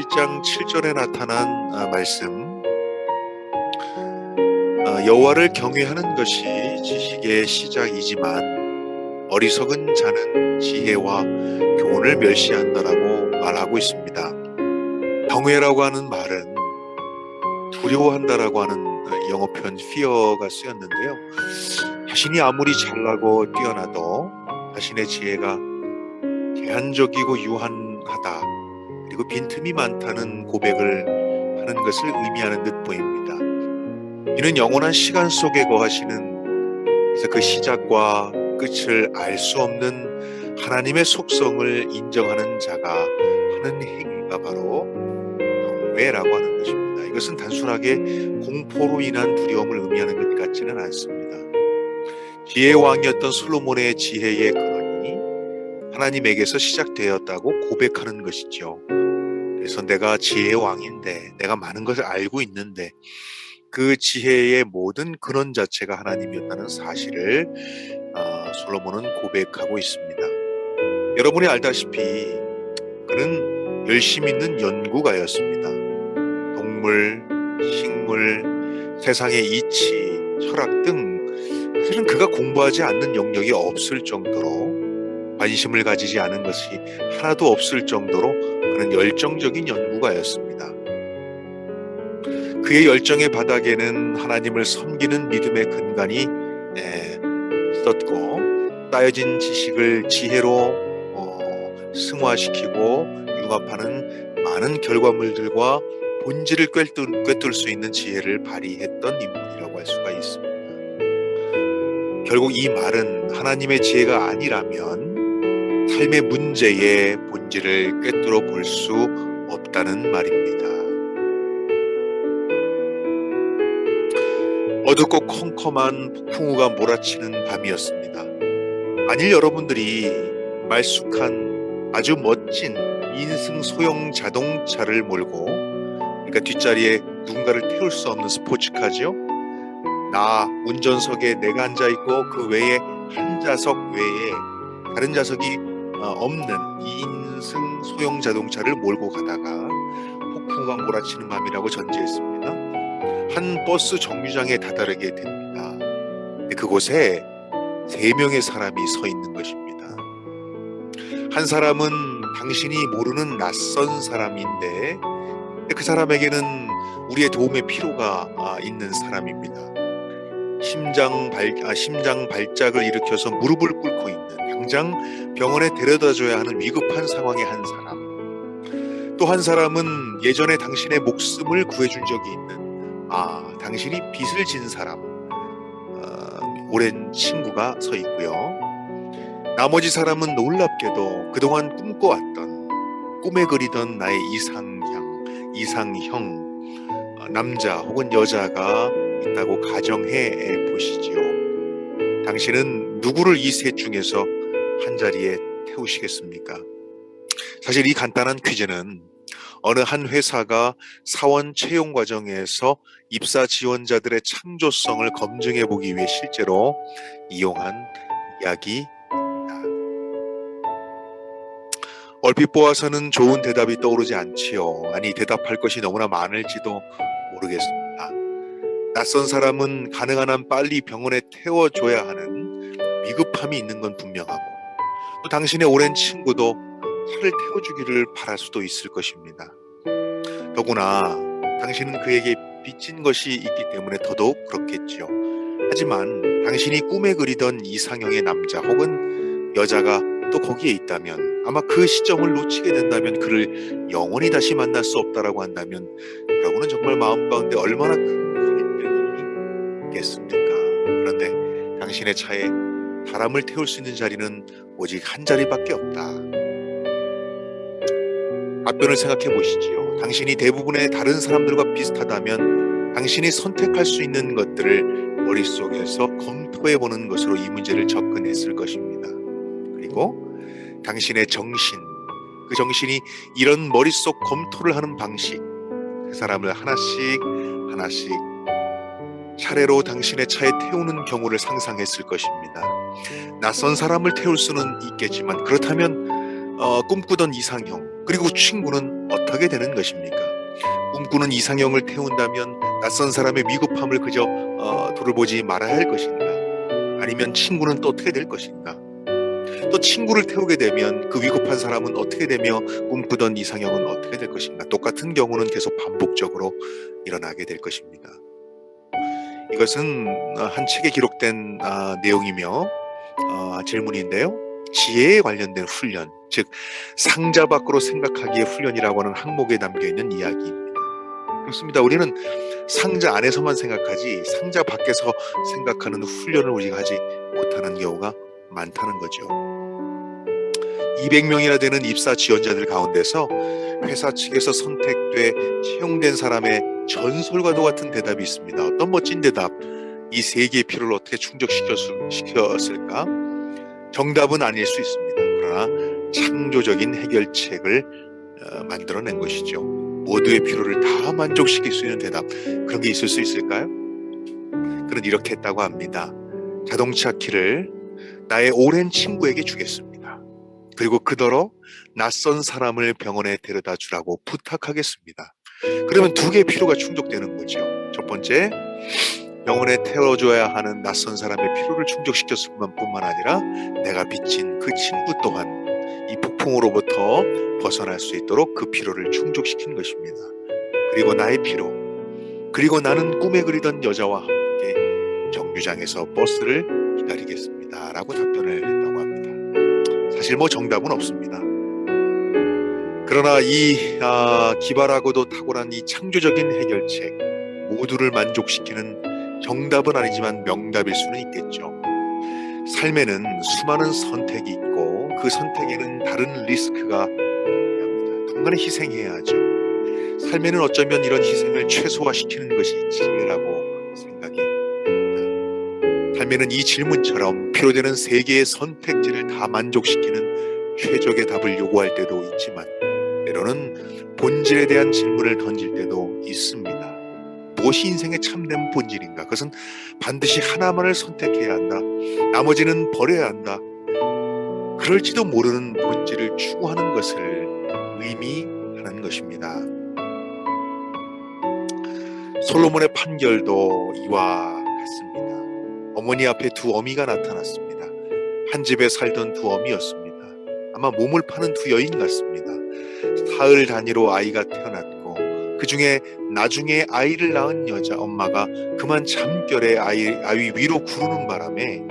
1장 7절에 나타난 아, 말씀 아, 여호와를 경외하는 것이 지식의 시작이지만 어리석은 자는 지혜와 교훈을 멸시한다라고 말하고 있습니다. 경외라고 하는 말은 두려워한다라고 하는 영어 표현 fear가 쓰였는데요. 자신이 아무리 잘나고 뛰어나도 자신의 지혜가 제한적이고 유한하다 그리고 빈틈이 많다는 고백을 하는 것을 의미하는 듯 보입니다. 이는 영원한 시간 속에 거하시는 그래서 그 시작과 끝을 알 수 없는 하나님의 속성을 인정하는 자가 하는 행위가 바로 경외라고 하는 것입니다. 이것은 단순하게 공포로 인한 두려움을 의미하는 것 같지는 않습니다. 지혜의 왕이었던 솔로몬의 지혜의 하나님에게서 시작되었다고 고백하는 것이죠. 그래서 내가 지혜의 왕인데, 내가 많은 것을 알고 있는데, 그 지혜의 모든 근원 자체가 하나님이었다는 사실을 어, 솔로몬은 고백하고 있습니다. 여러분이 알다시피 그는 열심 있는 연구가였습니다. 동물, 식물, 세상의 이치, 철학 등 사실은 그가 공부하지 않는 영역이 없을 정도로 관심을 가지지 않은 것이 하나도 없을 정도로 그는 열정적인 연구가였습니다. 그의 열정의 바닥에는 하나님을 섬기는 믿음의 근간이 예, 있었고 쌓여진 지식을 지혜로 어, 승화시키고 융합하는 많은 결과물들과 본질을 꿰뚫, 꿰뚫 수 있는 지혜를 발휘했던 인물이라고 할 수가 있습니다. 결국 이 말은 하나님의 지혜가 아니라면 삶의 문제의 본질을 꿰뚫어 볼 수 없다는 말입니다. 어둡고 컴컴한 폭풍우가 몰아치는 밤이었습니다. 만일 여러분들이 말쑥한 아주 멋진 인승 소형 자동차를 몰고 그러니까 뒷자리에 누군가를 태울 수 없는 스포츠카죠. 나 운전석에 내가 앉아 있고 그 외에 한 좌석 외에 다른 좌석이 어, 없는 2인승 소형 자동차를 몰고 가다가 폭풍우가 몰아치는 밤이라고 전제했습니다. 한 버스 정류장에 다다르게 됩니다. 그곳에 세 명의 사람이 서 있는 것입니다. 한 사람은 당신이 모르는 낯선 사람인데 그 사람에게는 우리의 도움의 필요가 아, 있는 사람입니다. 심장 발 아, 심장 발작을 일으켜서 무릎을 있는 당장 병원에 데려다줘야 하는 위급한 상황의 한 사람. 또 한 사람은 예전에 당신의 목숨을 구해준 적이 있는 아 당신이 빚을 진 사람. 어, 오랜 친구가 서 있고요. 나머지 사람은 놀랍게도 그동안 꿈꿔왔던 꿈에 그리던 나의 이상형, 이상형 어, 남자 혹은 여자가 있다고 가정해 보시지요. 당신은 누구를 이 셋 중에서 한 자리에 태우시겠습니까? 사실 이 간단한 퀴즈는 어느 한 회사가 사원 채용 과정에서 입사 지원자들의 창조성을 검증해 보기 위해 실제로 이용한 이야기 얼핏 보아서는 좋은 대답이 떠오르지 않지요. 아니, 대답할 것이 너무나 많을지도 모르겠습니다. 낯선 사람은 가능한 한 빨리 병원에 태워줘야 하는 위급함이 있는 건 분명하고, 또 당신의 오랜 친구도 차를 태워주기를 바랄 수도 있을 것입니다. 더구나 당신은 그에게 빚진 것이 있기 때문에 더더욱 그렇겠지요. 하지만 당신이 꿈에 그리던 이상형의 남자 혹은 여자가 또 거기에 있다면 아마 그 시점을 놓치게 된다면 그를 영원히 다시 만날 수 없다라고 한다면 여러분은 정말 마음 가운데 얼마나 큰 갈등이 있겠습니까? 그런데 당신의 차에 사람을 태울 수 있는 자리는 오직 한 자리밖에 없다. 답변을 생각해 보시지요. 당신이 대부분의 다른 사람들과 비슷하다면 당신이 선택할 수 있는 것들을 머릿속에서 검토해 보는 것으로 이 문제를 접근했을 것입니다. 그리고 당신의 정신, 그 정신이 이런 머릿속 검토를 하는 방식, 그 사람을 하나씩 하나씩 차례로 당신의 차에 태우는 경우를 상상했을 것입니다. 낯선 사람을 태울 수는 있겠지만 그렇다면 어, 꿈꾸던 이상형, 그리고 친구는 어떻게 되는 것입니까? 꿈꾸는 이상형을 태운다면 낯선 사람의 위급함을 그저 어, 돌보지 말아야 할 것인가? 아니면 친구는 또 어떻게 될 것인가? 또 친구를 태우게 되면 그 위급한 사람은 어떻게 되며 꿈꾸던 이상형은 어떻게 될 것인가? 똑같은 경우는 계속 반복적으로 일어나게 될 것입니다. 이것은 어, 한 책에 기록된 아, 내용이며 어, 질문인데요. 지혜에 관련된 훈련, 즉 상자 밖으로 생각하기의 훈련이라고 하는 항목에 담겨 있는 이야기입니다. 그렇습니다. 우리는 상자 안에서만 생각하지 상자 밖에서 생각하는 훈련을 우리가 하지 못하는 경우가 많다는 거죠. 200명이나 되는 입사 지원자들 가운데서 회사 측에서 선택돼 채용된 사람의 전설과도 같은 대답이 있습니다. 어떤 멋진 대답. 이 세 개의 필요를 어떻게 충족시켰을까? 정답은 아닐 수 있습니다. 그러나 창조적인 해결책을 어, 만들어낸 것이죠. 모두의 필요를 다 만족시킬 수 있는 대답. 그런 게 있을 수 있을까요? 그는 이렇게 했다고 합니다. 자동차 키를 나의 오랜 친구에게 주겠습니다. 그리고 그더러 낯선 사람을 병원에 데려다 주라고 부탁하겠습니다. 그러면 두 개의 필요가 충족되는 거죠. 첫 번째, 병원에 태워줘야 하는 낯선 사람의 필요를 충족시켰을 뿐만 아니라 내가 빚진 그 친구 또한 이 폭풍으로부터 벗어날 수 있도록 그 필요를 충족시킨 것입니다. 그리고 나의 필요, 그리고 나는 꿈에 그리던 여자와 함께 정류장에서 버스를 기다리겠습니다. 라고 답변을 했다고 합니다. 사실 뭐 정답은 없습니다. 그러나 이 아, 기발하고도 탁월한 이 창조적인 해결책 모두를 만족시키는 정답은 아니지만 명답일 수는 있겠죠. 삶에는 수많은 선택이 있고 그 선택에는 다른 리스크가 합니다. 동간에 희생해야 하죠. 삶에는 어쩌면 이런 희생을 최소화시키는 것이 진리라고. 삶에는 이 질문처럼 필요되는 세 개의 선택지를 다 만족시키는 최적의 답을 요구할 때도 있지만 때로는 본질에 대한 질문을 던질 때도 있습니다. 무엇이 인생의 참된 본질인가? 그것은 반드시 하나만을 선택해야 한다. 나머지는 버려야 한다. 그럴지도 모르는 본질을 추구하는 것을 의미하는 것입니다. 솔로몬의 판결도 이와. 어머니 앞에 두 어미가 나타났습니다. 한 집에 살던 두 어미였습니다. 아마 몸을 파는 두 여인 같습니다. 사흘 단위로 아이가 태어났고 그 중에 나중에 아이를 낳은 여자 엄마가 그만 잠결에 아이, 아이 위로 구르는 바람에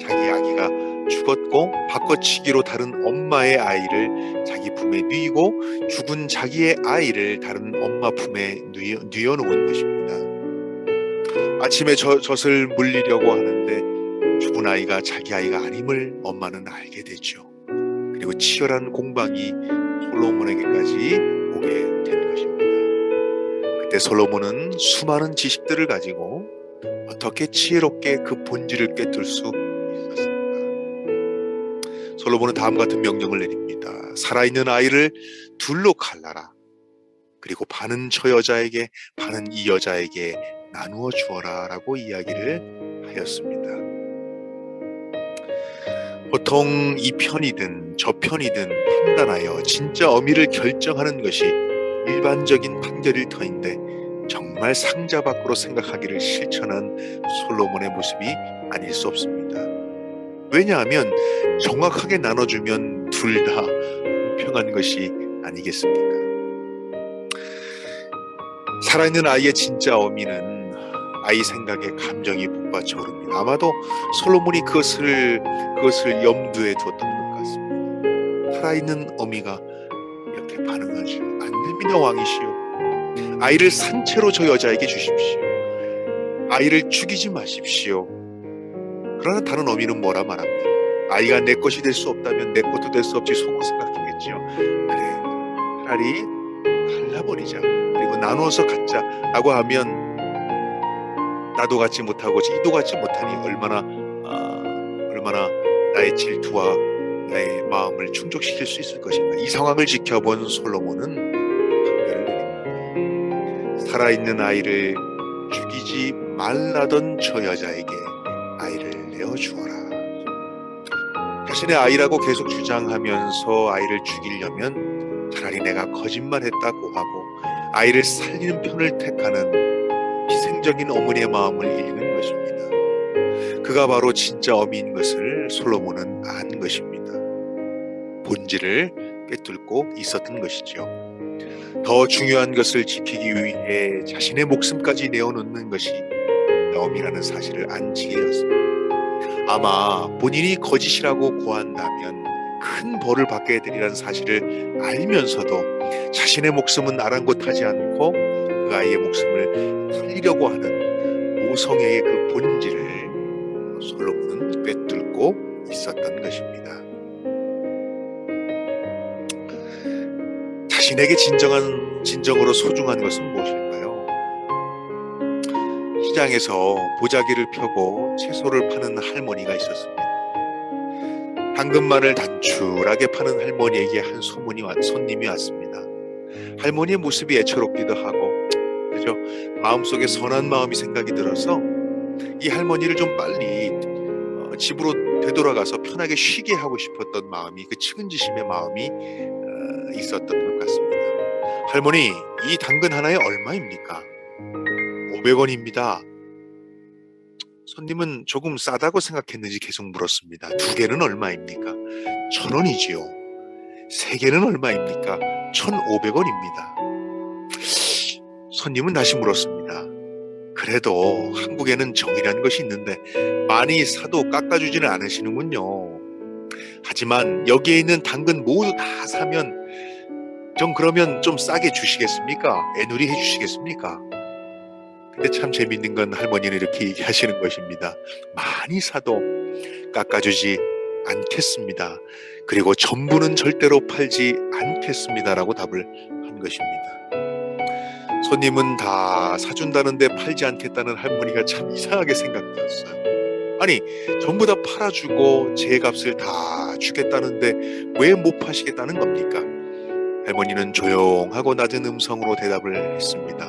자기 아기가 죽었고 바꿔치기로 다른 엄마의 아이를 자기 품에 뉘고 죽은 자기의 아이를 다른 엄마 품에 뉘어, 뉘어놓은 것입니다. 아침에 저, 젖을 물리려고 하는데 죽은 아이가 자기 아이가 아님을 엄마는 알게 되죠. 그리고 치열한 공방이 솔로몬에게까지 오게 된 것입니다. 그때 솔로몬은 수많은 지식들을 가지고 어떻게 지혜롭게 그 본질을 꿰뚫 수 있었습니까? 솔로몬은 다음 같은 명령을 내립니다. 살아있는 아이를 둘로 갈라라. 그리고 반은 저 여자에게, 반은 이 여자에게 나누어 주어라 라고 이야기를 하였습니다. 보통 이 편이든 저 편이든 판단하여 진짜 어미를 결정하는 것이 일반적인 판결일 터인데 정말 상자 밖으로 생각하기를 실천한 솔로몬의 모습이 아닐 수 없습니다. 왜냐하면 정확하게 나눠주면 둘 다 공평한 것이 아니겠습니까? 살아있는 아이의 진짜 어미는 아이 생각에 감정이 북받쳐 오릅니다. 아마도 솔로몬이 그것을 그것을 염두에 두었던 것 같습니다. 살아있는 어미가 이렇게 반응하죠. 안 됩니다, 왕이시오. 아이를 산채로 저 여자에게 주십시오. 아이를 죽이지 마십시오. 그러나 다른 어미는 뭐라 말합니까? 아이가 내 것이 될 수 없다면 내 것도 될 수 없지 속으로 생각했겠지요. 그래, 차라리 갈라버리자. 그리고 나누어서 갖자라고 하면 나도 갖지 못하고 이도 갖지 못하니 얼마나 아, 얼마나 나의 질투와 나의 마음을 충족시킬 수 있을 것인가. 이 상황을 지켜본 솔로몬은. 살아있는 아이를 죽이지 말라던 저 여자에게 아이를 내어 주어라. 자신의 아이라고 계속 주장하면서 아이를 죽이려면 어린애가 거짓말했다고 하고 아이를 살리는 편을 택하는 희생적인 어머니의 마음을 읽는 것입니다. 그가 바로 진짜 어미인 것을 솔로몬은 안 것입니다. 본질을 꿰뚫고 있었던 것이죠. 더 중요한 것을 지키기 위해 자신의 목숨까지 내어놓는 것이 어미라는 사실을 안 지혜였습니다. 아마 본인이 거짓이라고 고한다면 큰 벌을 받게 되리라는 사실을 알면서도 자신의 목숨은 아랑곳하지 않고 그 아이의 목숨을 살리려고 하는 모성애의 그 본질을 솔로몬은 꿰뚫고 있었던 것입니다. 자신에게 진정한 진정으로 소중한 것은 무엇일까요? 시장에서 보자기를 펴고 채소를 파는 할머니가 있었습니다. 당근마늘 단출하게 파는 할머니에게 한 소문이 왔, 손님이 왔습니다. 할머니의 모습이 애처롭기도 하고 그죠? 마음속에 선한 마음이 생각이 들어서 이 할머니를 좀 빨리 어, 집으로 되돌아가서 편하게 쉬게 하고 싶었던 마음이 그 측은지심의 마음이 어, 있었던 것 같습니다. 할머니, 이 당근 하나에 얼마입니까? 500원입니다. 손님은 조금 싸다고 생각했는지 계속 물었습니다. 두 개는 얼마입니까? 천 원이지요. 세 개는 얼마입니까? 1,500원입니다. 손님은 다시 물었습니다. 그래도 한국에는 정이라는 것이 있는데 많이 사도 깎아주지는 않으시는군요. 하지만 여기에 있는 당근 모두 다 사면 좀 그러면 좀 싸게 주시겠습니까? 애누리 해주시겠습니까? 근데 참 재밌는 건 할머니는 이렇게 얘기하시는 것입니다. 많이 사도 깎아주지 않겠습니다. 그리고 전부는 절대로 팔지 않겠습니다라고 답을 한 것입니다. 손님은 다 사준다는데 팔지 않겠다는 할머니가 참 이상하게 생각되었어요. 아니, 전부 다 팔아주고 제 값을 다 주겠다는데 왜 못 파시겠다는 겁니까? 할머니는 조용하고 낮은 음성으로 대답을 했습니다.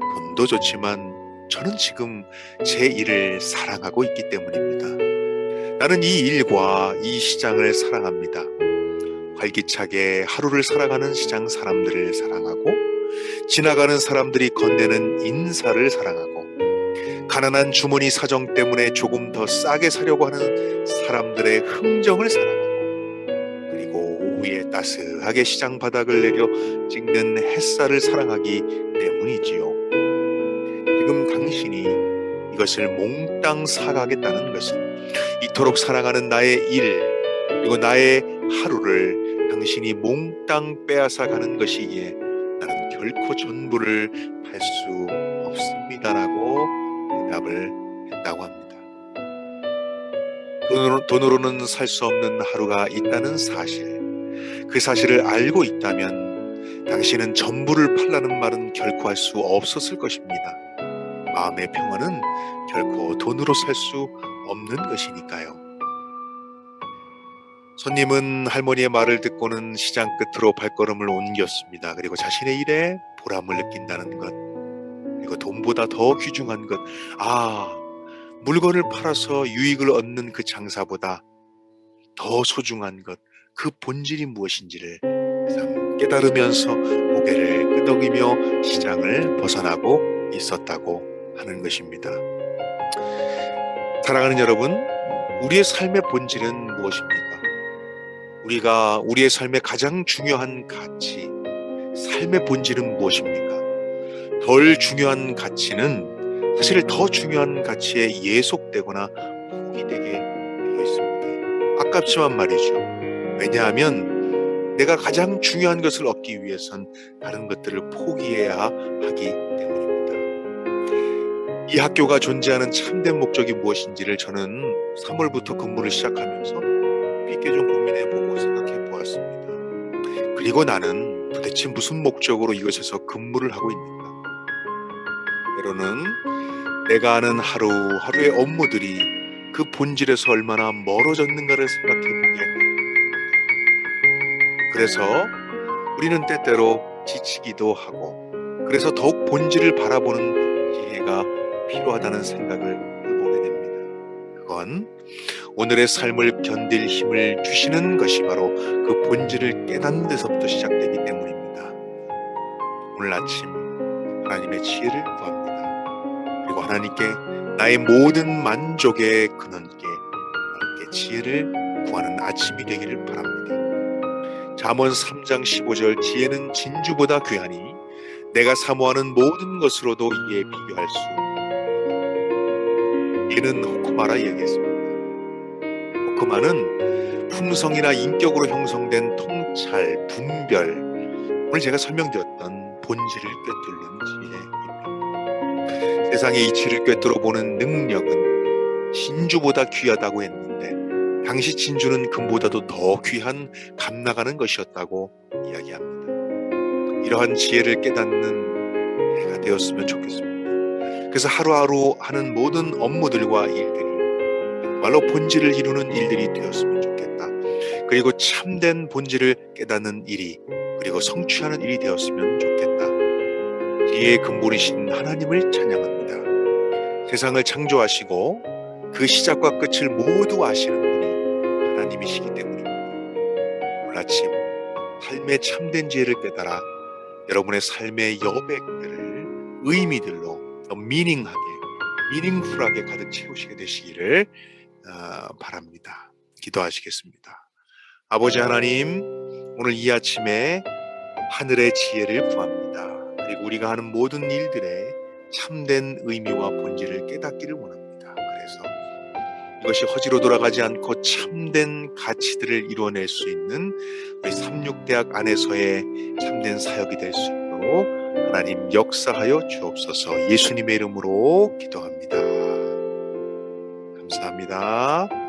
돈도 좋지만 저는 지금 제 일을 사랑하고 있기 때문입니다. 나는 이 일과 이 시장을 사랑합니다. 활기차게 하루를 살아가는 시장 사람들을 사랑하고 지나가는 사람들이 건네는 인사를 사랑하고 가난한 주머니 사정 때문에 조금 더 싸게 사려고 하는 사람들의 흥정을 사랑하고 그리고 오후에 따스하게 시장 바닥을 내려 찍는 햇살을 사랑하기 때문이지요. 지금 당신이 이것을 몽땅 사가겠다는 것은 이토록 사랑하는 나의 일 그리고 나의 하루를 당신이 몽땅 빼앗아 가는 것이기에 결코 전부를 팔 수 없습니다라고 대답을 했다고 합니다. 돈으로, 돈으로 는 살 수 없는 하루가 있다는 사실, 그 사실을 알고 있다면 당신은 전부를 팔라는 말은 결코 할 수 없었을 것입니다. 마음의 평화는 결코 돈으로 살 수 없는 것이니까요. 손님은 할머니의 말을 듣고는 시장 끝으로 발걸음을 옮겼습니다. 그리고 자신의 일에 보람을 느낀다는 것, 그리고 돈보다 더 귀중한 것, 아, 물건을 팔아서 유익을 얻는 그 장사보다 더 소중한 것, 그 본질이 무엇인지를 깨달으면서 고개를 끄덕이며 시장을 벗어나고 있었다고 하는 것입니다. 사랑하는 여러분, 우리의 삶의 본질은 무엇입니까? 우리가 우리의 삶의 가장 중요한 가치, 삶의 본질은 무엇입니까? 덜 중요한 가치는 사실 더 중요한 가치에 예속되거나 포기되게 되어 있습니다. 아깝지만 말이죠. 왜냐하면 내가 가장 중요한 것을 얻기 위해선 다른 것들을 포기해야 하기 때문입니다. 이 학교가 존재하는 참된 목적이 무엇인지를 저는 3월부터 근무를 시작하면서 깊게 좀 고민해 보고 생각해 보았습니다. 그리고 나는 도대체 무슨 목적으로 이것에서 근무를 하고 있는가? 때로는 내가 하는 하루 하루의 업무들이 그 본질에서 얼마나 멀어졌는가를 생각해 보게 됩니다. 그래서 우리는 때때로 지치기도 하고 그래서 더욱 본질을 바라보는 지혜가 필요하다는 생각을 해보게 됩니다. 그건 오늘의 삶을 견딜 힘을 주시는 것이 바로 그 본질을 깨닫는 데서부터 시작되기 때문입니다. 오늘 아침 하나님의 지혜를 구합니다. 그리고 하나님께 나의 모든 만족의 근원께 하나님께 지혜를 구하는 아침이 되기를 바랍니다. 잠언 3장 15절 지혜는 진주보다 귀하니 내가 사모하는 모든 것으로도 이에 비교할 수. 이는 호크마라 이야기했습니다. 호크마는 품성이나 인격으로 형성된 통찰, 분별, 오늘 제가 설명드렸던 본질을 꿰뚫는 지혜입니다. 세상의 이치를 꿰뚫어 보는 능력은 진주보다 귀하다고 했는데 당시 진주는 금보다도 더 귀한 값나가는 것이었다고 이야기합니다. 이러한 지혜를 깨닫는 해가 되었으면 좋겠습니다. 그래서 하루하루 하는 모든 업무들과 일들이 정말로 본질을 이루는 일들이 되었으면 좋겠다. 그리고 참된 본질을 깨닫는 일이 그리고 성취하는 일이 되었으면 좋겠다. 지혜의 근본이신 하나님을 찬양합니다. 세상을 창조하시고 그 시작과 끝을 모두 아시는 분이 하나님이시기 때문입니다. 오늘 아침 삶의 참된 지혜를 깨달아 여러분의 삶의 여백들을 의미들로 더 미닝하게, 미닝풀하게 가득 채우시게 되시기를 어, 바랍니다. 기도하시겠습니다. 아버지 하나님, 오늘 이 아침에 하늘의 지혜를 구합니다. 그리고 우리가 하는 모든 일들의 참된 의미와 본질을 깨닫기를 원합니다. 그래서 이것이 허지로 돌아가지 않고 참된 가치들을 이루어낼 수 있는 우리 삼육대학 안에서의 참된 사역이 될 수 있도록 하나님 역사하여 주옵소서 예수님의 이름으로 기도합니다. 감사합니다.